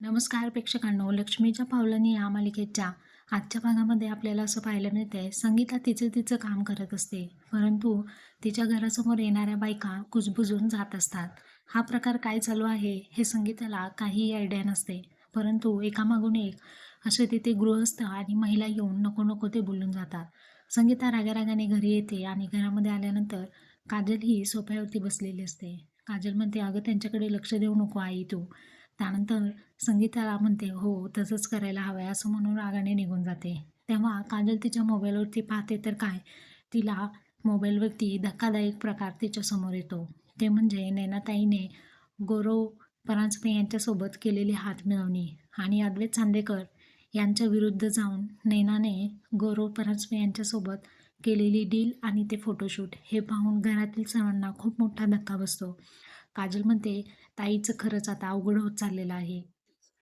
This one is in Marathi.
नमस्कार प्रेक्षकांनो लक्ष्मीच्या पावलांनी या मालिकेच्या आजच्या भागामध्ये आपल्याला असं पाहायला मिळतंय संगीता तिचं तिचं काम करत असते. परंतु तिच्या घरासमोर येणाऱ्या बायका कुजबुजून जात असतात. हा प्रकार काय चालू आहे हे संगीताला काहीही आयडिया नसते. परंतु एकामागून एक असे तिथे गृहस्थ आणि महिला येऊन नको नको ते बोलून जातात. संगीता रागारागाने घरी येते आणि घरामध्ये आल्यानंतर काजल ही सोफ्यावरती बसलेली असते. काजल म्हणते अगं त्यांच्याकडे लक्ष देऊ नको आई तू. त्यानंतर संगीताला म्हणते हो तसंच करायला हवं आहे असं म्हणून रागाने निघून जाते. तेव्हा काजल तिच्या मोबाईलवरती पाहते तर काय तिला मोबाईलवरती धक्कादायक प्रकार तिच्यासमोर येतो. ते म्हणजे नैनाताईने गौरव परांजपे यांच्यासोबत केलेली हात मिळवणी आणि अद्वैत चांदेकर यांच्या विरुद्ध जाऊन नैनाने गौरव परांजपे यांच्यासोबत केलेली डील आणि ते फोटोशूट हे पाहून घरातील सर्वांना खूप मोठा धक्का बसतो. काजल म्हणते ताईचं खरंच आता अवघड होत चाललेलं आहे.